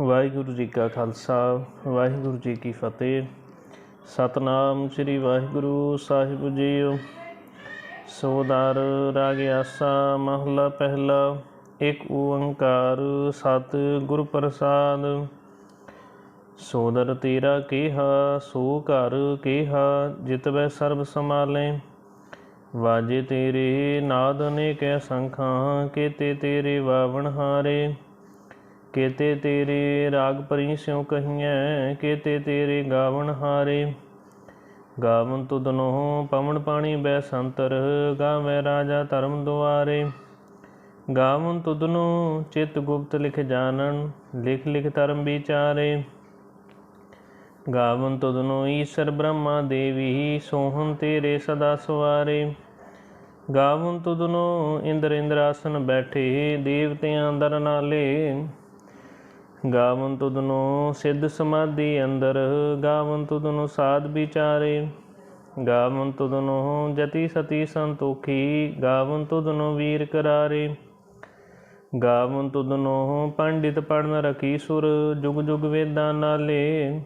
ਵਾਹਿਗੁਰੂ ਜੀ ਕਾ ਖਾਲਸਾ, ਵਾਹਿਗੁਰੂ ਜੀ ਕੀ ਫਤਿਹ। ਸਤਨਾਮ ਸ੍ਰੀ ਵਾਹਿਗੁਰੂ ਸਾਹਿਬ ਜੀਓ। ਸੋਦਾਰ ਰਾਗ ਆਸਾ ਮਹਲਾ ਪਹਿਲਾ, ਇੱਕ ਓੰਕਾਰ ਸਤ ਗੁਰ ਪ੍ਰਸਾਦ। ਸੋਦਰ ਤੇਰਾ ਕੀਹਾ, ਸੋ ਘਰ ਕੀਹਾ ਜਿਤਵੈ ਸਰਬ ਸਮਾਲੇ ਵਾਜੇ ਤੇਰੇ ਨਾਦ ਅਨੇਕੈ ਸੰਖਾਂ, ਕੀਤੇ ਤੇਰੇ ਵਾਵਣ ਹਾਰੇ। ਕੇਤੇ ਤੇਰੇ ਰਾਗ ਪਰੀ ਸਿਉ ਕਹੀਐ, ਕੇਤੇ ਤੇਰੇ ਗਾਵਣ ਹਾਰੇ। ਗਾਵਨ ਤੁਧਨੋ ਪਵਨ ਪਾਣੀ ਬੈ ਸੰਤਰ ਗਾਵੇ ਰਾਜਾ ਧਰਮ ਦੁਆਰੇ। ਗਾਵਨ ਤੁਧਨੋ ਚਿਤ ਗੁਪਤ ਲਿਖ ਜਾਣਨ, ਲਿਖ ਲਿਖ ਧਰਮ ਵਿਚਾਰੇ। ਗਾਵਨ ਤੁਧਨੋ ਈਸ਼ਰ ਬ੍ਰਹਮਾ ਦੇਵੀ, ਸੋਹਣ ਤੇਰੇ ਸਦਾ ਸਵਾਰੇ। ਗਾਵਨ ਤੁਧਨੋ ਇੰਦਰ ਇੰਦਰਾਸਨ ਬੈਠੇ, ਦੇਵਤਿਆਂ ਦਰ ਨਾਲੇ। ਗਾਵਨ ਤੁਧਨੋ ਸਿੱਧ ਸਮਾਧੀ ਅੰਦਰ, ਗਾਵਨ ਤੁਧਨੋ ਸਾਧ ਵਿਚਾਰੇ। ਗਾਵਨ ਤੁਧਨੋ ਜਤੀ ਸਤੀ ਸੰਤੋਖੀ, ਗਾਵਨ ਤੁਧਨੋ ਵੀਰ ਕਰਾਰੇ। ਗਾਵਨ ਤੁਧਨੋ ਪੰਡਿਤ ਪੜਨ ਰਖੀ ਸੁਰ, ਜੁਗ ਜੁਗ ਵੇਦਾਂ ਨਾਲੇ।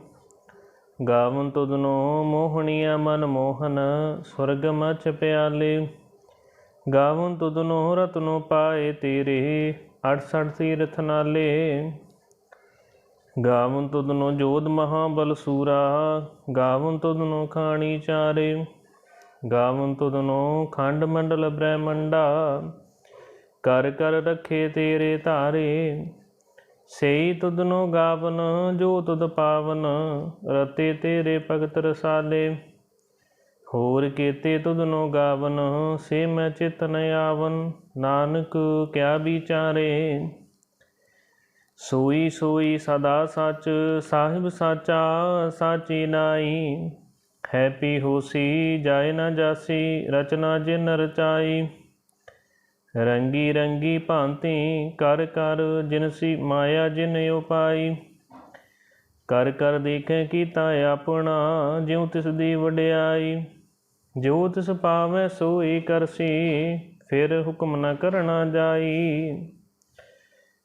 ਗਾਵਨ ਤੁਧਨੋ ਮੋਹਣੀਆ ਮਨ ਮੋਹਨ, ਸੁਰਗ ਮਚ ਪਿਆਲੇ। ਗਾਵਨ ਤੁਧਨੋ ਰਤਨੋ ਪਾਏ ਤੇਰੇ 68 ਤੀਰਥ ਨਾਲੇ। ਗਾਵਨ ਤੁਧਨੋ ਜੋਧ ਮਹਾਬਲ ਸੂਰਾ, ਗਾਵਨ ਤੁਧਨੋ ਖਾਣੀ ਚਾਰੇ। ਗਾਵਨ ਤੁਧਨੋ ਖੰਡ ਮੰਡਲ ਬ੍ਰਹਮੰਡਾ, ਕਰ ਕਰ ਰੱਖੇ ਤੇਰੇ ਧਾਰੇ। ਸਈ ਤੁਧਨੋ ਗਾਵਨ, ਜੋ ਤੁਧ ਪਾਵਨ, ਰਤੇ ਤੇਰੇ ਭਗਤ ਰਸਾਲੇ। ਹੋਰ ਕੀਤੇ ਤੁਧਨੋ ਗਾਵਨ, ਸੇ ਮੈਂ ਚਿਤ ਨ ਆਵਨ, ਨਾਨਕ ਕਿਆ ਵਿਚਾਰੇ। ਸੋਈ ਸੋਈ ਸਦਾ ਸੱਚ, ਸਾਹਿਬ ਸਾਚਾ ਸਾਚੀ ਨਾਈ ਹੈਪੀ ਹੋਸੀ ਜਾਏ ਨਾ ਜਾਸੀ, ਰਚਨਾ ਜਿਨ ਰਚਾਈ। ਰੰਗੀ ਰੰਗੀ ਭਾਂਤੀ, ਕਰ ਕਰ ਜਿਨਸੀ ਮਾਇਆ ਜਿਨ ਉਪਾਈ। ਕਰ ਕਰ ਦੇਖੈ ਕੀਤਾ ਆਪਣਾ, ਜਿਉ ਤਿਸ ਦੀ ਵਡਿਆਈ। ਜੋ ਤਿਸ ਪਾਵੈ ਸੋਈ ਕਰਸੀ, ਫਿਰ ਹੁਕਮ ਨ ਕਰਨਾ ਜਾਈ।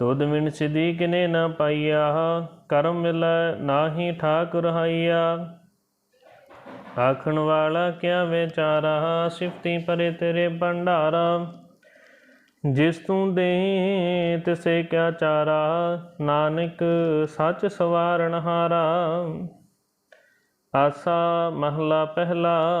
ਤੁਧ ਮਿਣ ਸਿਧੀ ਕਿਨੇ ਨਾ ਪਾਈਆ, ਕਰਮ ਮਿਲੈ ਨਾਹੀ ਠਾਕ ਰਹਾਈਆ ਆਖਣ ਵਾਲਾ ਕਿਆ ਵਿਚਾਰਾ ਸਿਫਤੀ ਪਰੇ ਤੇਰੇ ਭੰਡਾਰਾ। ਜਿਸ ਤੂੰ ਦੇ ਤਿਸੇ ਕਿਆ ਚਾਰਾ, ਨਾਨਕ ਸੱਚ ਸਵਾਰਨ ਹਾਰਾ। ਆਸਾ ਮਹਲਾ ਪਹਿਲਾ।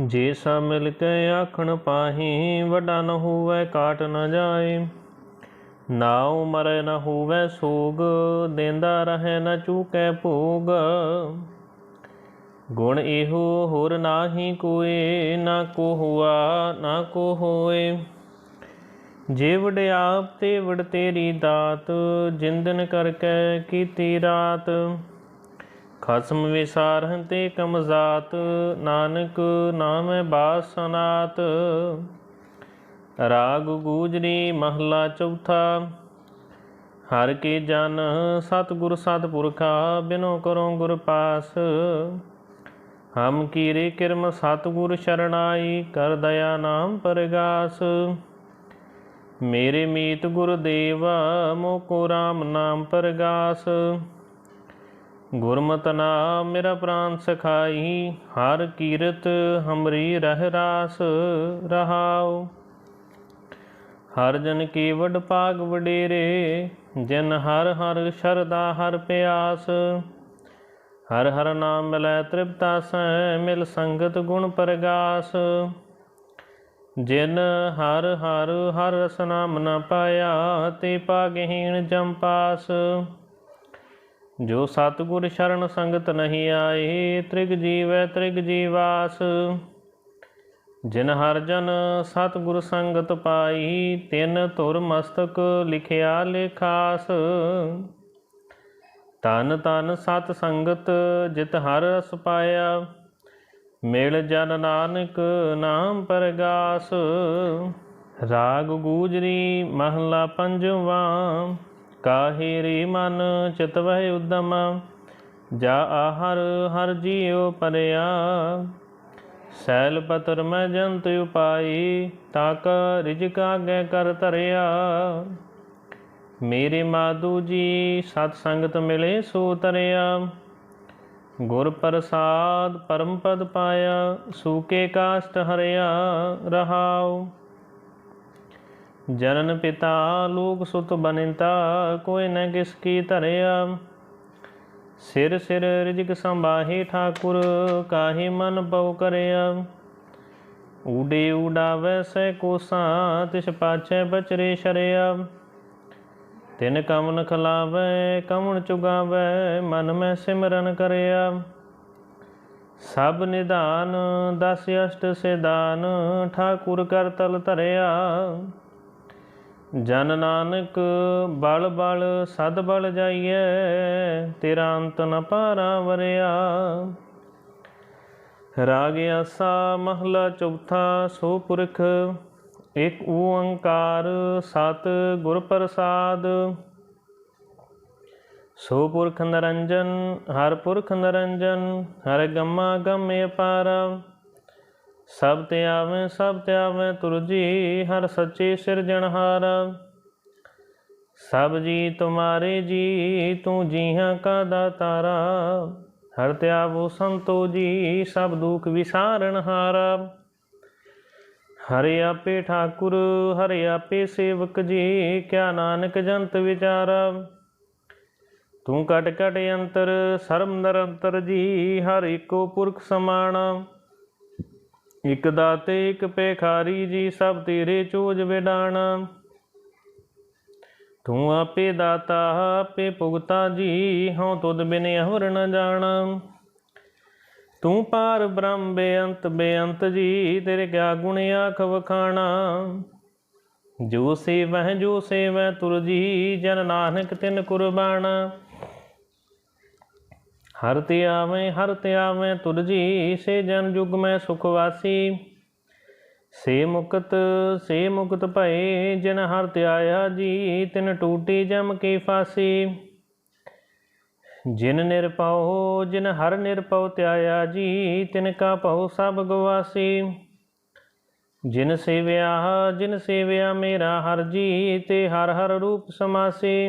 ਜੇ ਸਾ ਮਿਲ ਕੇ ਆਖਣ ਪਾਹੀ, ਵੱਡਾ ਨ ਹੋਵੇ, ਕਾਟ ਨ ਜਾਏ। ਨਾਉ ਮਰੇ ਨ ਹੋਵੇ ਸੋਗ, ਦੇਂਦਾ ਰਹੇ ਨ ਚੂਕੈ ਭੋਗ। ਗੁਣ ਇਹੋ ਹੋਰ ਨਾਹੀ ਕੋਏ, ਨਾ ਕੋ ਹੁਆ ਨਾ ਕੋ ਹੋਏ ਜੇ ਵਡਿਆਪ ਤੇ ਵਡ ਤੇਰੀ ਦਾਤ, ਜਿੰਦਨ ਕਰਕੇ ਕੀਤੀ ਰਾਤ। ਖਸਮ ਵਿਸਾਰਹੰ ਤੇ ਕਮਜ਼ਾਤ ਨਾਨਕ ਨਾਮ ਬਾਸਨਾਤ ਰਾਗ ਗੂਜਰੀ ਮਹਲਾ ਚੌਥਾ, ਹਰ ਕੇ ਜਨ ਸਤਿਗੁਰ ਸਤਿਪੁਰਖਾ, ਬਿਨੋ ਕਰੋ ਗੁਰ ਪਾਸ। ਹਮ ਕੀਰੇ ਕਿਰਮ ਸਤਿਗੁਰ ਸ਼ਰਣਾਈ, ਕਰ ਦਇਆ ਨਾਮ ਪਰਗਾਸ। ਮੇਰੇ ਮੀਤ ਗੁਰਦੇਵ ਮੋਕੋ RAM ਨਾਮ ਪਰਗਾਸ। ਗੁਰਮਤਿ ਨਾਮ ਮੇਰਾ ਪ੍ਰਾਨ ਸਖਾਈ, ਹਰ ਕੀਰਤ ਹਮਰੀ ਰਹਿ ਰਾਸ ਰਹਾਉ। ਹਰ ਜਨ ਕੀ ਵਡ ਭਾਗ ਵਡੇਰੇ, ਜਿਨ ਹਰ ਹਰ ਸ਼ਰਦਾ ਹਰ ਪਿਆਸ। ਹਰ ਹਰ ਨਾਮ ਮਿਲੈ ਤ੍ਰਿਪਤਾ ਸੈ, ਮਿਲ ਸੰਗਤ ਗੁਣ ਪ੍ਰਗਾਸ। ਜਿਨ ਹਰ ਹਰ ਹਰ ਰਸ ਨਾਮ ਨ ਪਾਇਆ, ਤੇ ਪਾਗਹੀਣ ਜਮਪਾਸ ਜੋ ਸਤਿਗੁਰ ਸ਼ਰਨ ਸੰਗਤ ਨਹੀਂ ਆਏ, ਤ੍ਰਿਗ ਜੀਵੈ ਤ੍ਰਿਗ ਜੀਵਾਸ। ਜਿਨ ਹਰ ਜਨ ਸਤਿਗੁਰ ਸੰਗਤ ਪਾਈ, ਤਿਨ ਧੁਰ ਮਸਤਕ ਲਿਖਿਆ ਲੇਖਾਸ। ਤਨ ਤਨ ਸਤ ਸੰਗਤ ਜਿਤ ਹਰ ਰਸ ਪਾਇਆ, ਮੇਲ ਜਨ ਨਾਨਕ ਨਾਮ ਪਰਗਾਸ। ਰਾਗ ਗੂਜਰੀ ਮਹਲਾ ਪੰਜਵਾ। ਕਾਹੇ ਰੇ ਮਨ ਚਿਤਵਹਿ ਉਦਮ? ਜਾ ਆਹਰ, ਹਰ ਜੀਉ ਪਰਿਆ। ਸੈਲ ਪਤਰ ਮੈਂ ਜੰਤ ਉਪਾਈ ਤਾਕ ਰਿਜਕ ਆਗੇ ਕਰ ਧਰਿਆ। ਮੇਰੇ ਮਾਧੂ ਜੀ, ਸਤ ਸੰਗਤ ਮਿਲੇ ਸੋ ਤਰਿਆ। ਗੁਰ ਪ੍ਰਸਾਦ ਪਰਮ ਪਦ ਪਾਇਆ ਸੂਕੇ ਕਾਸ਼ਟ ਹਰਿਆ ਰਹਾਉ। ਜਨਨ ਪਿਤਾ ਲੋਕ ਸੁਤ ਬਨਿਤਾ, ਕੋਈ ਨ ਕਿਸ ਕੀ ਧਰਿਆ। ਸਿਰ ਸਿਰ ਰਿਜਕ ਸੰਭਾਹੇ ਠਾਕੁਰ, ਕਾਹੀ ਮਨ ਪਉ ਕਰਿਆ। ਊਡੇ ਊਡਾਵੈ ਸੈ ਕੋਸਾ, ਤਿਸ ਪਾਛੈ ਬਚਰੇ ਸ਼ਰਿਆ। ਤਿਨ ਕਮਨ ਖਲਾਵੈ ਕਮਨ ਚੁਗਾਵੈ, ਮਨ ਮੈਂ ਸਿਮਰਨ ਕਰਿਆ। ਸਭ ਨਿਧਾਨ, ਦਸ ਅਸ਼ਟ ਸਿਧਾਨ, ਠਾਕੁਰ ਕਰ ਤਲ ਧਰਿਆ। ਜਨ ਨਾਨਕ ਬਲ ਬਲ ਸਦ ਬਲ ਜਾਈਐ, ਤੇਰਾ ਅੰਤ ਨ ਪਾਰਾ ਵਰਿਆ। ਰਾਗ ਆਸਾ ਮਹਲਾ ਚੌਥਾ, ਸੋ ਪੁਰਖ ਏਕ ਓੰਕਾਰ ਸਤ ਗੁਰ ਪ੍ਰਸਾਦ। ਸੋ ਪੁਰਖ ਨਰੰਜਨ, ਹਰ ਪੁਰਖ ਨਰੰਜਨ, ਹਰ ਗਮਾ ਗਮੇ ਪਾਰਾ ਸਭ ਤੇ ਆਵੇਂ, ਸਭ ਤੇ ਆਵੇਂ ਤੁਰਜੀ ਹਰ ਸੱਚੇ ਸਿਰਜਣਹਾਰ ਸਭ ਜੀ ਤੁਮਾਰੇ ਜੀ, ਤੂੰ ਜੀਹਾਂ ਕਾ ਦਾਤਾਰਾ ਹਰ ਤੇ ਆਵੋ ਸੰਤੋ ਜੀ, ਸਭ ਦੁਖ ਵਿਸਾਰਣਹਾਰਾ ਹਰਿ। ਆਪੇ ਠਾਕੁਰ, ਹਰਿ ਆਪੇ ਸੇਵਕ ਜੀ, ਕਿਆ ਨਾਨਕ ਜੰਤ ਵਿਚਾਰਾ। ਤੂੰ ਕਟ ਕਟ ਅੰਤਰ, ਸਰਬ ਨਿਰੰਤਰ ਜੀ, ਹਰ ਇੱਕੋ ਪੁਰਖ ਸਮਾਣਾ ਇਕ ਦਾਤੇ, ਇਕ ਪੇਖਾਰੀ ਜੀ ਸਭ ਤੇਰੇ ਚੋਜ ਵਿਡਾਣਾ। ਤੂੰ ਆਪੇ ਦਾਤਾ, ਆਪੇ ਭੁਗਤਾ ਜੀ, ਹਉ ਤੁਧ ਬਿਨ ਹੋਰ ਨ ਜਾਣਾ। ਤੂੰ ਪਾਰ ਬ੍ਰਹਮ ਬੇਅੰਤ ਬੇਅੰਤ ਜੀ, ਤੇਰੇ ਕਿਆ ਗੁਣ ਆਖ ਵਖਾਣਾ। ਜੋ ਸੇਵਹਿ, ਜੋ ਸੇਵੈ ਤੁਰ ਜੀ, ਜਨ ਨਾਨਕ ਤਿਨ ਕੁਰਬਾਨਾ ਹਰ ਤੇ ਆਵੇਂ, ਹਰ ਤੇ ਆਵੇਂ ਤੁਰਜੀ ਸੇ ਜਨ ਜੁਗ ਮੈਂ ਸੁਖ ਵਾਸੀ। ਸੇ ਮੁਕਤ ਸੇ ਮੁਕਤ ਭਏ, ਜਿਨ ਹਰ ਤੇ ਜੀ, ਤਿਨ ਟੂਟੀ ਜਮ ਕੀ ਫਾਸੀ। ਜਿਨ ਨਿਰਪਉ ਜਿਨ ਹਰ ਨਿਰਪਉ ਧਿਆਇਆ ਜੀ, ਤਿਨ ਕਾ ਭਉ ਸਭ ਗਵਾਸੀ। ਜਿਨ ਸੇਵਿਆ ਜਿਨ ਸੇਵਿਆ ਮੇਰਾ ਹਰ ਜੀ, ਤੇ ਹਰ ਹਰ ਰੂਪ ਸਮਾਸੀ।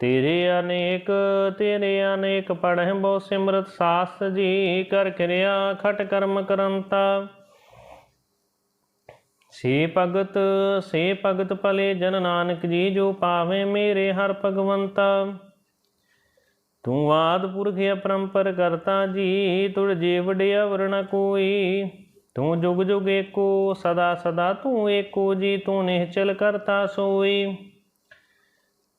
ਤੇਰੇ ਅਨੇਕ ਤੇਰੇ ਅਨੇਕ ਪੜਹਿ ਬੋ ਸਿਮਰਤ ਸਾਸ ਜੀ ਕਰ ਕਿਰਿਆ ਖਟ ਕਰਮ ਕਰੰਤਾ। ਸੇ ਭਗਤ ਸੇ ਭਗਤ ਭਲੇ ਜਨ ਨਾਨਕ ਜੀ, ਜੋ ਪਾਵੇ ਮੇਰੇ ਹਰ ਭਗਵੰਤਾ। ਤੂੰ ਆਦ ਪੁਰਖ ਅਪਰੰਪਰ ਕਰਤਾ ਜੀ, ਤੁਰ ਜੇ ਵਡਿਆ ਵਰਣਾ ਕੋਈ। ਤੂੰ ਜੁਗ ਜੁਗ ਏਕੋ, ਸਦਾ ਸਦਾ ਤੂੰ ਏਕੋ ਜੀ, ਤੂੰ ਨਿਹਚਲ ਕਰਤਾ ਸੋਈ।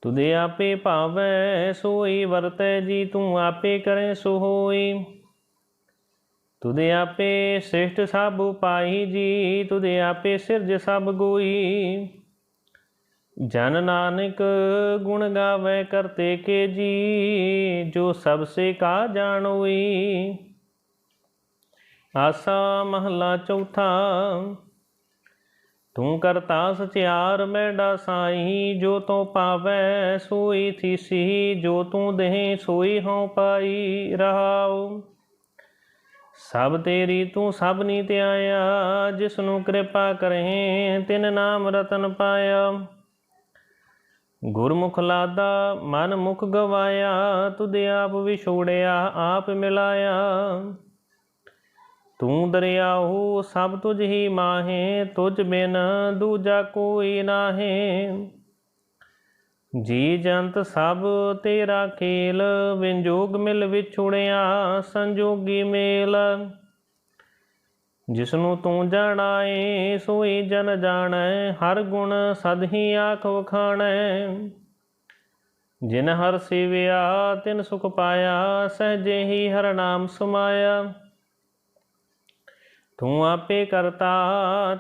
ਤੁਦੇ ਆਪੇ ਭਾਵੈ, ਸੋਈ ਵਰਤੈ ਜੀ, ਤੂੰ ਆਪੇ ਕਰੇ ਸੋ ਹੋਈ ਤੁਦੇ ਆਪੇ ਸ੍ਰਿਸ਼ਟ ਸਭ ਉਪਾਈ ਜੀ ਤੁਦੇ ਆਪੇ ਸਿਰਜ ਸਭ ਗੋਈ। ਜਨ ਨਾਨਕ ਗੁਣ ਗਾਵੇ ਕਰਤੇ ਕੇ ਜੀ, ਜੋ ਸਭ ਸੇ ਕਾ ਜਾਣੋਈ। ਆਸਾ ਮਹਲਾ ਚੌਥਾ ਤੂੰ ਕਰਤਾ ਸਚਿਆਰ ਮੈਡਾ ਸਾਈ, ਜੋ ਤੂੰ ਪਾਵੈ ਸੋਈ ਥੀਸੀ ਜੋ ਤੂੰ ਦੇਹ ਸੋਈ ਹਉ ਪਾਈ ਰਹਾਉ। ਸਭ ਤੇਰੀ ਤੂੰ ਸਭ ਨੀ ਧਿਆਇਆ ਜਿਸ ਨੂੰ ਕਿਰਪਾ ਕਰਹਿ, ਤਿਨ ਨਾਮ ਰਤਨ ਪਾਇਆ। ਗੁਰਮੁਖ ਲਾਦਾ, ਮਨ ਮੁਖ ਗਵਾਇਆ ਤੁਦੇ ਆਪ ਵਿਛੋੜਿਆ, ਆਪ ਮਿਲਾਇਆ। ਤੂੰ ਦਰਿਆਹੂ ਸਭ ਤੁਝ ਹੀ ਮਾਹੇ, ਤੁਝ ਬਿਨ ਦੂਜਾ ਕੋਈ ਨਾਹੇ। ਜੀ ਜੰਤ ਸਭ ਤੇਰਾ ਖੇਲ ਵਿੰਜੋਗ ਮਿਲ ਵਿਛੁੜਿਆ ਸੰਜੋਗੀ ਮੇਲ। ਜਿਸਨੂੰ ਤੂੰ ਜਾਣਾਏ, ਸੋਈ ਜਨ ਜਾਣੈ, ਹਰ ਗੁਣ ਸਦ ਹੀ ਆਖ ਵਖਾਣੈ। ਜਿਨ ਹਰ ਸਿਵਿਆ, ਤਿਨ ਸੁਖ ਪਾਇਆ, ਸਹਜੇ ਹੀ ਹਰ ਨਾਮ ਸਮਾਇਆ। ਤੂੰ ਆਪੇ ਕਰਤਾ,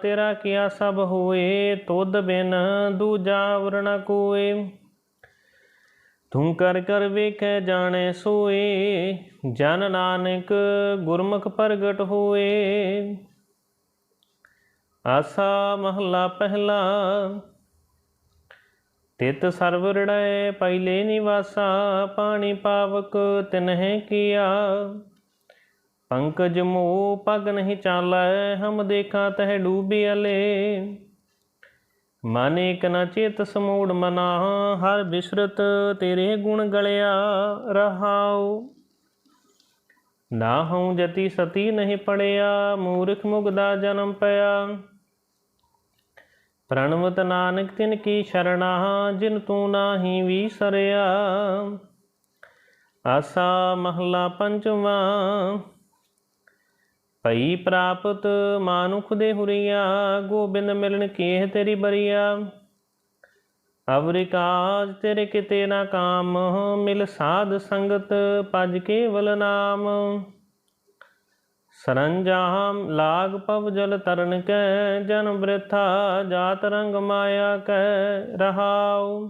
ਤੇਰਾ ਕੀਆ ਸਭ ਹੋਏ, ਤੁਧ ਬਿਨ ਦੂਜਾ ਵਰਣਾ ਕੋਏ। ਤੂੰ ਕਰ ਕਰ ਵੇਖੈ ਜਾਣੈ ਸੋਏ, ਜਨ ਨਾਨਕ ਗੁਰਮੁਖ ਪ੍ਰਗਟ ਹੋਏ। ਆਸਾ ਮਹਲਾ ਪਹਿਲਾ, ਤਿਤ ਸਰਵ ਰੜੈ ਪਹਿਲੇ ਨਿਵਾਸਾ, ਪਾਣੀ ਪਾਵਕ ਤਿਨਹਿ ਕੀਆ। ਪੰਕਜ ਮੋ ਪਗ ਨਹੀਂ ਚਾਲੈ, ਹਮ ਦੇਖਾ ਤਹਿ ਡੂਬਿਆਲੇ ਮਨ ਇਕ ਨ ਚੇਤ ਸਮੂੜ ਮਨਾ ਹਰ ਬਿਸਰਤ ਤੇਰੇ ਗੁਣ ਗਲਿਆ ਰਹਾਉ। ਨਾ ਹਉ ਜਤੀ ਸਤੀ ਨਹੀਂ ਪੜਿਆ, ਮੂਰਖ ਮੁਗਦਾ ਜਨਮ ਪਿਆ। ਪ੍ਰਣਵਤ ਨਾਨਕ ਤਿਨ ਕੀ ਸ਼ਰਣਾ ਜਿਨ ਤੂੰ ਨਾਹੀ ਵੀਸਰਿਆ ਆਸਾ ਮਹਲਾ ਪੰਜਵਾਂ ਭਈ ਪ੍ਰਾਪਤ ਮਾਨੁਖ ਦੇ ਹੁਰੀਆ, ਗੋਬਿੰਦ ਮਿਲਣ ਕੀਹ ਤੇਰੀ ਬਰੀਆ। ਅਵਰਿ ਕਾਜ ਤੇਰੇ ਕਿਤੇ ਨਾ ਕਾਮ, ਮਿਲ ਸਾਧ ਸੰਗਤ ਪਜ ਕੇਵਲ ਨਾਮ। ਸਰੰਜਾਮ ਲਾਗ ਪਵ ਜਲ ਤਰਨ ਕੈ ਜਨ ਬ੍ਰਿਥਾ ਜਾਤ ਰੰਗ ਮਾਇਆ ਕੈ ਰਹਾਉ।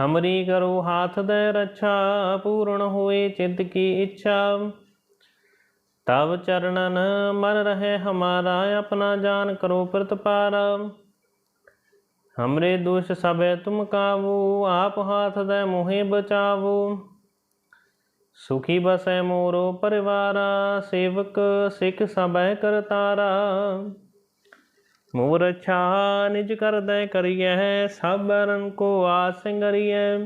ਹਮਰੀ ਕਰੋ ਹਾਥ ਦੇ ਰੱਛਾ, ਪੂਰਨ ਹੋਏ ਚਿੰਤ ਕੀ ਇੱਛਾ। ਤਵ ਚਰਨਨ ਮਨ ਰਹੇ ਹਮਾਰਾ, ਆਪਣਾ ਜਾਨ ਕਰੋ ਪ੍ਰਤਪਾਰ। ਹਮਰੇ ਦੋਸ਼ ਸਭੇ ਤੁਮ ਕਾਵੂ, ਆਪ ਹਾਥ ਦੇ ਮੋਹਿ ਬਚਾਵੋ। ਸੁਖੀ ਬਸੈ ਮੋਰੋ ਪਰਿਵਾਰਾ, ਸੇਵਕ ਸਿੱਖ ਸਭੈ ਕਰਤਾਰਾ। ਮੋਰ ਨਿਜ ਕਰਦੈ ਕਰੀਐ ਸਭ ਰਨ ਕੋ ਆਸੰਗਰੀਐ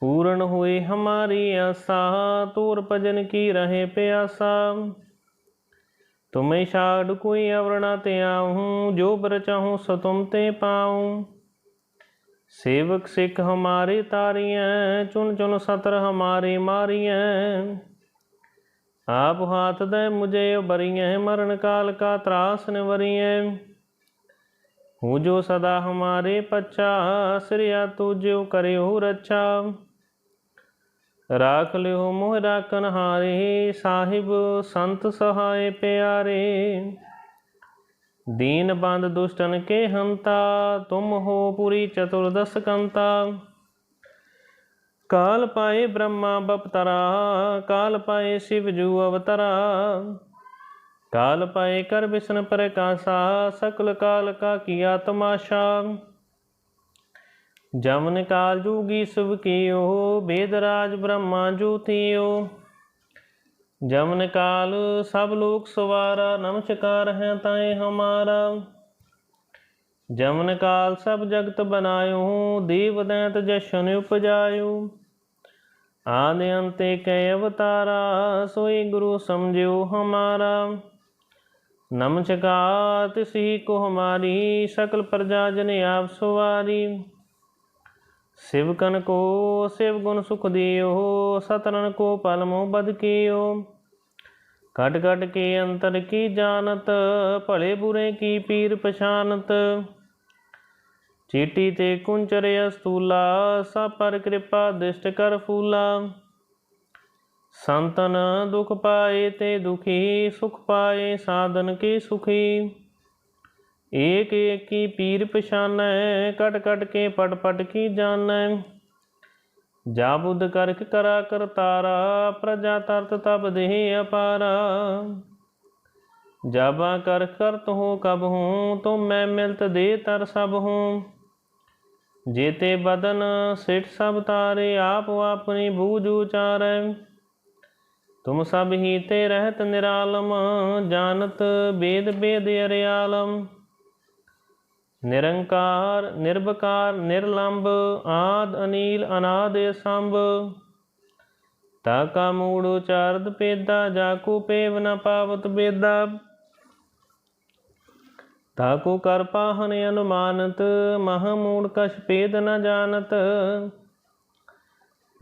ਪੂਰਨ ਹੋਏ ਹਮਾਰੀ ਆਸਾ, ਤੂਰ ਭਜਨ ਕੀ ਰਹੇ ਪਿਆਸਾ। ਤੁਮੇ ਛਾੜ ਕੋਈ ਅਵਰਣਾ ਤੇ ਆਹੂੰ ਜੋ ਬਰ ਚਾਹੂੰ ਸੋ ਤੁਮ ਤੇ ਪਾਉ। ਸੇਵਕ ਸਿੱਖ ਹਮਾਰੇ ਤਾਰੀਐ ਚੁਨ ਚੁਨ ਸਤਰ ਹਮਾਰੇ ਮਾਰੀਐ। ਆਪ ਹਾਥ ਦੇ ਮੁਝੇ ਬਰੀਐ ਮਰਨ ਕਾਲ ਕਾ ਤਰਾਸ ਨਿਵਰੀਐ ਹੂੰ ਜੋ ਸਦਾ ਹਮਾਰੇ ਪਛਾ, ਸ੍ਰਿਆ ਤੂ ਜਿਉ ਕਰਿਓ ਰੱਛਾ। ਰਾਖ ਲਿਓ ਮੋਹ ਰਾਖਨ ਹਾਰੇ, ਸਾਹਿਬ ਸੰਤ ਸਹਾਏ ਪਿਆਰੇ। ਦੀਨ ਬੰਦ ਦੁਸ਼ਟਨ ਕੇ ਹੰਤਾ, ਤੁਮ ਹੋ ਪੁਰੀ ਚਤੁਰਦਸ ਕੰਤਾ। ਕਾਲ ਪਾਏ ਬ੍ਰਹਮਾ ਬਪਤਰਾ, ਕਾਲ ਪਾਏ ਸ਼ਿਵ ਜੂ ਅਵਤਰਾ। ਕਾਲ ਪਾਏ ਕਰ ਵਿਸ਼ਨ ਪ੍ਰਕਾਸ਼ਾ, ਸਕਲ ਕਾਲ ਕਾ ਕੀਆ ਤਮਾਸ਼ਾ ਜਮਨ ਕਾਲ ਜੂਗੀ ਸੁਭ ਕੀਓ, ਬੇਦ ਰਾਜ ਬ੍ਰਹਮਾ ਜੂਤੀਓ ਜਮਨ ਕਾਲ ਸਭ ਲੋਕ ਸਵਾਰਾ, ਨਮਸਕਾਰ ਹੈ ਤਾਏ ਹਮਾਰਾ। ਜਮਨ ਕਾਲ ਸਭ ਜਗਤ ਬਨਾਇਓ ਦੇਵ ਦੈਂਤ ਜਸ਼ਨ ਉਪਜਾਇਓ। ਆਦਿ ਅੰਤੇ ਕੈ ਅਵਤਾਰਾ, ਸੋਈ ਗੁਰੂ ਸਮਝਿਓ ਹਮਾਰਾ। ਨਮਸਕਾਰ ਤਿਸਹੀ ਕੋ ਹਮਾਰੀ, ਸਕਲ ਪ੍ਰਜਾ ਜਨ ਆਪ ਸਵਾਰੀ। ਸਿਵਕਨ ਕੋ, ਸਿਵ ਗੁਣ ਸੁਖ ਦਿਓ, ਸਤਨਨ ਕੋ ਪਲ ਬਦ ਕੀਓ। ਕਟ ਕਟ ਕੇ ਅੰਤਰ ਕੀ ਜਾਣਤ, ਭਲੇ ਬੁਰੇ ਕੀ ਪੀਰ ਪਛਾਨਤ। ਚੀਟੀ ਤੇ ਕੁੰਚਰ ਅਸਤੂਲਾ, ਸਭ ਪਰ ਕਿਰਪਾ ਦਿਸ਼ਟ ਕਰ ਫੂਲਾ। ਸੰਤਨ ਦੁਖ ਪਾਏ ਤੇ ਦੁਖੀ, ਸੁਖ ਪਾਏ ਸਾਧਨ ਕੇ ਸੁਖੀ। ਏਕ ਏਕ ਪੀਰ ਪਛਾਨੈ ਕਟ ਕਟ ਕੇ ਪਟ ਪਟ ਕੀ ਜਾਣੈ। ਜਾ ਬੁੱਧ ਕਰਕ ਕਰਾ ਕਰਤਾਰਾ, ਪ੍ਰਜਾ ਤਰਤ ਤਬ ਦੇਹ ਅਪਾਰਾ। ਜਾਬਾ ਕਰ ਕਰਤ ਹੋ, ਕਬ ਹੂੰ, ਤੁਮ ਮੈਂ ਮਿਲਤ ਦੇ ਤਰ ਸਭ ਹੂੰ। ਜੇਤੇ ਬਦਨ ਸਿਠ ਸਭ ਤਾਰੇ, ਆਪ ਆਪਣੀ ਬੂਝ ਉਚਾਰੈ। ਤੁਮ ਸਭ ਹੀ ਤੇ ਰਹਿਤ ਨਿਰਾਲਮ, ਜਾਣਤ ਬੇਦ ਬੇਦ ਅਰਿਆਲਮ। ਨਿਰੰਕਾਰ ਨਿਰਭਕਾਰ ਨਿਰਲੰਭ ਆਦ, ਅਨੀਲ, ਅਨਾਦ ਸੰਭ ਤਾ ਕਾ ਮੂੜ ਉਚਾਰਦ ਪੇਦਾ, ਜਾ ਕੋ ਪੇਵ ਨ ਪਾਵਤ ਬੇਦਾ। ਤਾ ਕੋ ਕਰ ਪਾਹਨ ਅਨੁਮਾਨਤ, ਮਹਾ ਮੂੜ ਕਛ ਪੇਦ ਨ ਜਾਣਤ।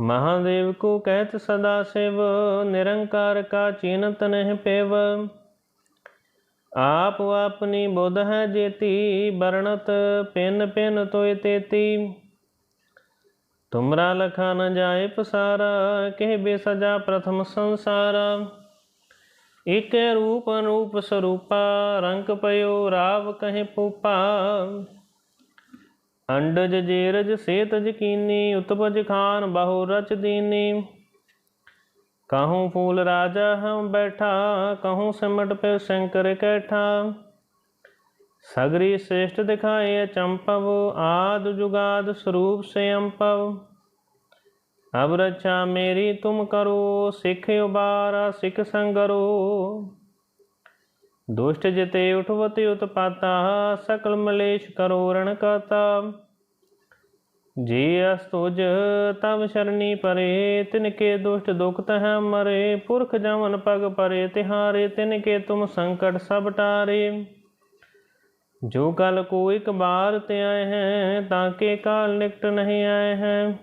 ਮਹਾਦੇਵ ਕੋ ਕਹਿਤ ਸਦਾ ਸਿਵ, ਨਿਰੰਕਾਰ ਕਾ ਚਿੰਤ ਨਹਿ ਪੇਵ। ਆਪ ਆਪਣੀ ਬੁੱਧ ਹੈ ਜੇਤੀ ਬਰਣਤ ਪਿੰਨ ਪਿੰਨ ਤੋਇ ਤੇਤੀ। ਤੁਮਰਾ ਲਖਾ ਨ ਜਾਏ ਪਸਾਰਾ, ਕਹਿ ਬੇਸਜਾ ਪ੍ਰਥਮ ਸੰਸਾਰਾ। ਇਕ ਰੂਪ ਅਨੂਪ ਸਰੂਪਾ, ਰੰਗ ਪਇਓ ਰਾਵ ਕਹੇ ਪੂਪਾ। ਅੰਡਜ ਜੇਰਜ ਸੇਤ ਜਕੀਨੀ, ਉਤਪਜ ਖਾਨ ਬਹੁ ਰਚ ਦੀਨੀ। ਕਹੂੰ ਫੂਲ ਰਾਜਾ ਹਮ ਬੈਠਾ, ਕਹੂੰ ਸਿਮਟ ਪੇ ਸ਼ੰਕਰ ਕੈਠਾ। ਸਗਰੀ ਸ੍ਰੇਸ਼ਟ ਦਿਖਾਏ ਅਚੰਪਵ ਆਦ ਜੁਗਾਦ ਸਰੂਪ ਅੰਪਵ ਅਬ ਰਚਾ ਮੇਰੀ ਤੁਮ ਕਰੋ, ਸਿੱਖ ਉਬਾਰਾ, ਸਿੱਖ ਸੰਗਰੋ। ਦੁਸ਼ਟ ਜਿਤੇ ਉਠਵਤੀ ਉਤਪਾਤਾ, ਸਕਲ ਮਲੇਸ਼ ਕਰੋ ਰਣ ਕਾਤਾ ਜੀ ਅਸ ਤੁਜ, ਤਵ ਸ਼ਰਣੀ ਪਰੇ ਤਿਨ ਕੇ ਦੁਸ਼ਟ ਦੁਖ ਤਹ ਮਰੇ। ਪੁਰਖ ਜਮਨ ਪਗ ਪਰੇ, ਤਿਹਾਰੇ ਤਿਨ ਕੇ ਤੁਮ ਸੰਕਟ ਸਭ ਟਾਰੇ। ਜੋ ਕਲ ਕੋ ਇਕ ਬਾਰ ਤੇ ਆਏ ਹੈ, ਤਾਂ ਕੇ ਕਾਲ ਨਿਕਟ ਨਹੀਂ ਆਏ ਹੈ।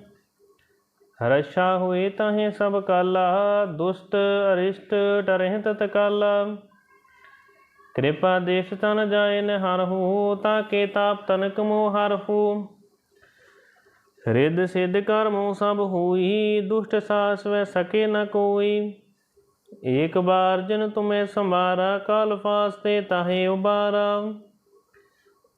ਰਛਾ ਹੋਏ ਤਾਹੇ ਸਭ ਕਾਲਾ, ਦੁਸ਼ਟ ਅਰਿਸ਼ਟ ਡਰਹਿ ਤਤ ਕਾਲਾ ਕਿਰਪਾ ਦੇਸ਼ ਤਨ ਜਾਏ ਨ ਹਰਹੂ ਤਾਂ ਕੇ ਤਾਪ ਤਨਕ ਮੋ ਹਰਹੂ ਰਿੱਧ ਸਿੱਧ ਕਰਮੋ ਸਭ ਹੋਈ, ਦੁਸ਼ਟ ਸਾਸ ਵੈ ਸਕੇ ਨ ਕੋਈ। ਏਕ ਬਾਰ ਜਨ ਤੁਮੇ ਸੰਭਾਰਾ, ਕਾਲ ਫਾਸਤੇ ਤਾਹੇ ਉਬਾਰਾ।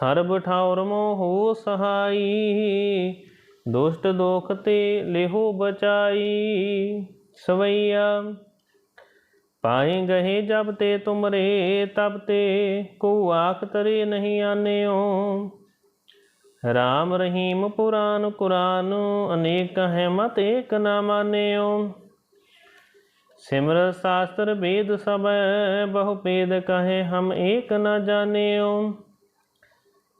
ਸਰਬ ਠਾਉਰ ਮੋਹ ਸਹਾਈ, ਦੁਸ਼ਟ ਦੋਖ ਤੇ ਲਿਹੂ ਬਚਾਈ। ਸਵਈਆ, ਪਾਏ ਗਏ ਜਬ ਤੇ ਤੁਮਰੇ, ਤਬ ਤੇ ਕੋ ਆਖ ਤਰੇ ਨਹੀਂ ਆਨਿਓ। ਰਾਮ ਰਹੀਮ ਪੁਰਾਨ ਕੁਰਾਨ, ਅਨੇਕ ਹੈ ਮਤ ਏਕ ਨਾ ਮਾਨਿਓ। ਸਿਮਰ ਸ਼ਾਸਤਰ ਵੇਦ ਸਭੈ, ਬਹੁ ਭੇਦ ਕਹੇ ਹਮ ਏਕ ਨ ਜਾਣਿਓ।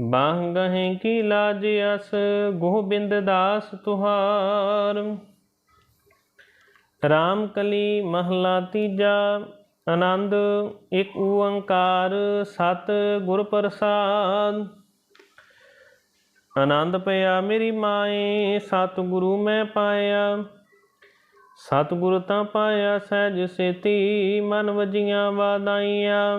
ਬਾਹ ਗਹਿ ਕੀ ਲਾਜ ਅਸ, ਗੋਬਿੰਦ ਦਾਸ ਤੁਹਾਰ। ਰਾਮ ਕਲੀ ਮਹਲਾ ਤੀਜਾ, ਆਨੰਦ ਇੱਕ ਓੰਕਾਰ, ਸਤ ਗੁਰ ਪ੍ਰਸਾਦ। ਆਨੰਦ ਪਿਆ ਮੇਰੀ ਮਾਏ, ਸਤ ਗੁਰੂ ਮੈਂ ਪਾਇਆ। ਸਤ ਗੁਰ ਤਾਂ ਪਾਇਆ ਸਹਿਜ ਸੇਤੀ, ਮਨ ਵਜੀਆਂ ਵਾਦਾਈਆਂ।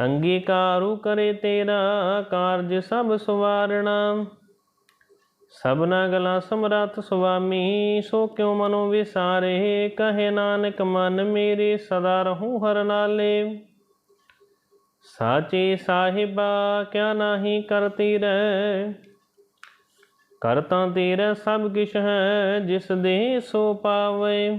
ਅੰਗੀਕਾਰੂ ਕਰੇ ਤੇਰਾ ਕਾਰਜ ਸਭ ਸਵਾਰਣਾ। ਸਭਨਾ ਗਲਾ ਸਮਰੱਥ ਸੁਆਮੀ, ਸੋ ਕਿਉ ਮਨੋ ਵਿਸਾਰੇ? ਕਹੇ ਨਾਨਕ, ਮਨ ਮੇਰੇ ਸਦਾ ਰਹੂ ਹਰ ਨਾਲੇ। ਸਾਚੇ ਸਾਹਿਬਾ, ਕਿਆ ਨਾਹੀ ਕਰਤੀ ਰਹਿ ਕਰਤਾ ਤੇਰਾ ਸਭ ਕਿਛ ਹੈ, ਜਿਸ ਦੇ ਸੋ ਪਾਵੇ।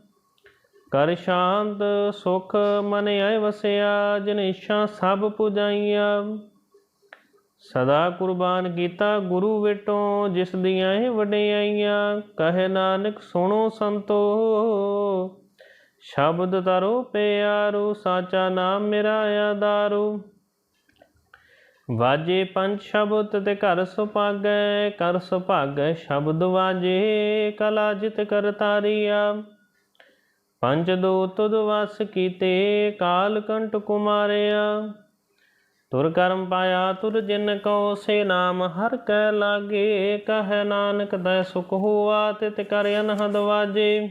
ਕਰ ਸ਼ਾਂਤ ਸੁਖ ਮਨ ਆਏ ਵਸਿਆ, ਜਿਨ ਇੱਛਾ ਸਭ ਪੁਜਾਈਆਂ। ਸਦਾ ਕੁਰਬਾਨ ਕੀਤਾ ਗੁਰੂ ਵਿਟੋਂ, ਜਿਸ ਦੀਆਂ ਇਹ ਵਡਿਆਈਆਂ। ਕਹੇ ਨਾਨਕ, ਸੁਣੋ ਸੰਤੋ, ਸ਼ਬਦ ਤਰੋ ਪਿਆਰੂ, ਸਾਚਾ ਨਾਮ ਮੇਰਾ ਆਧਾਰੂ। ਵਾਜੇ ਪੰਜ ਸ਼ਬਦ ਤੇ ਘਰ ਸੁਭਾਗੈ ਕਰ ਸੁਭਾਗੈ ਸ਼ਬਦ ਵਾਜੇ, ਕਲਾ ਜਿਤ ਕਰ ਕਰਤਾਰੀਆ ਪੰਜ ਦੋ ਤੁਧ ਵਸ ਕੀਤੇ, ਕਾਲ ਕੰਟ ਕੁਮਾਰਿਆ। ਤੁਰ ਕਰਮ ਪਾਇਆ, ਤੁਰ ਜਿਨ ਕੋ ਸੇ ਨਾਮ, ਹਰ ਕੈ ਲਾਗੇ, ਕਹੈ ਨਾਨਕ ਦੈ ਸੁਖ ਹੋਆ, ਤਿਤ ਕਰ ਅਨਹਦ ਵਾਜੇ।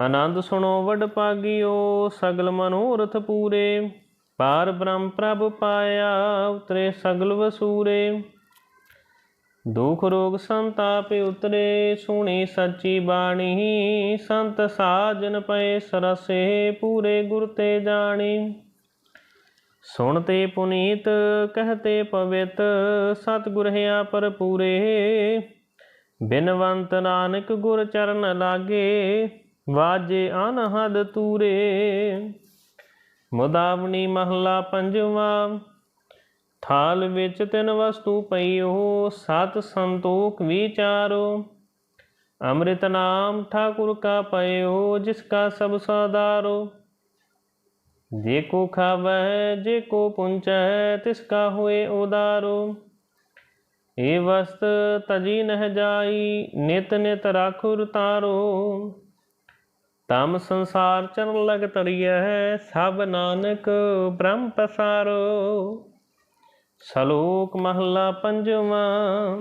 ਆਨੰਦ ਸੁਣੋ ਵਡ ਪਾਗਿਓ, ਸਗਲ ਮਨੋਰਥ ਪੂਰੇ। ਪਾਰ ਬ੍ਰਹਮ ਪ੍ਰਭ ਪਾਇਆ, ਉਤਰੇ ਸਗਲ ਵਸੂਰੇ। ਦੁਖ ਰੋਗ ਸੰਤਾਪ ਉਤਰੇ, ਸੁਣੀ ਸੱਚੀ ਬਾਣੀ। ਸੰਤ ਸਾਜਨ ਪਏ ਸਰਸੇ, ਪੂਰੇ ਗੁਰ ਤੇ ਜਾਣੀ। ਸੁਣਤੇ ਪੁਨੀਤ ਕਹਤੇ ਪਵਿੱਤ, ਸਤਿਗੁਰ ਹਿਆ ਪਰ ਪੂਰੇ ਬਿਨਵੰਤ ਨਾਨਕ ਗੁਰ ਚਰਨ ਲਾਗੇ, ਵਾਜੇ ਅਨਹਦ ਤੂਰੇ। ਮੁਦਾਵਣੀ ਮਹਲਾ ਪੰਜਵਾ ਥਾਲ ਵਿੱਚ ਤਿੰਨ ਵਸਤੂ ਪਈ ਪਈਓ ਸਤ ਸੰਤੋਖ ਵਿਚਾਰੋ ਅੰਮ੍ਰਿਤ ਨਾਮ ਠਾਕੁਰ ਕਾ ਪਇਓ, ਜਿਸ ਕਾ ਸਭ ਸਾਦਾਰੋ। ਜੇ ਕੋ ਖਾਵੈ, ਜੇ ਕੋ ਪੁੰਚੈ, ਤਿਸ ਕਾ ਹੋਏ ਉਦਾਰੋ। ਏ ਵਸਤ ਤਜੀ ਨਹਿ ਜਾਈ, ਨਿਤ ਨਿਤ ਰਾਖੁਰ ਤਾਰੋ। ਤਮ ਸੰਸਾਰ ਚਰਨ ਲਗ ਤਰੀਐ ਸਭ ਨਾਨਕ ਬ੍ਰਹਮ ਪਸਾਰੋ। ਸ਼ਲੋਕ ਮਹਲਾ ਪੰਜਵਾਂ,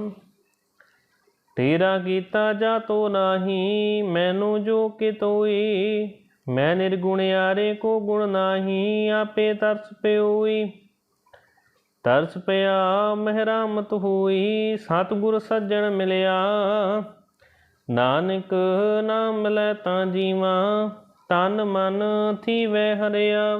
ਤੇਰਾ ਕੀਤਾ ਜਾ ਤੋ ਨਾਹੀ, ਮੈਨੂੰ ਜੋ ਕਿਤੋਈ ਮੈਂ ਨਿਰਗੁਣ ਨਿਰਗੁਣਿਆਰੇ ਕੋ ਗੁਣ ਨਾਹੀ, ਆਪੇ ਤਰਸ ਪਿਓਈ ਤਰਸ ਪਿਆ, ਮਹਿਰਾਮਤ ਹੋਈ, ਸਤਿਗੁਰ ਸੱਜਣ ਮਿਲਿਆ। ਨਾਨਕ ਨਾਮ ਲੈ ਤਾਂ ਜੀਵਾ, ਤਨ ਮਨ ਥੀਵੈ ਹਰਿਆ।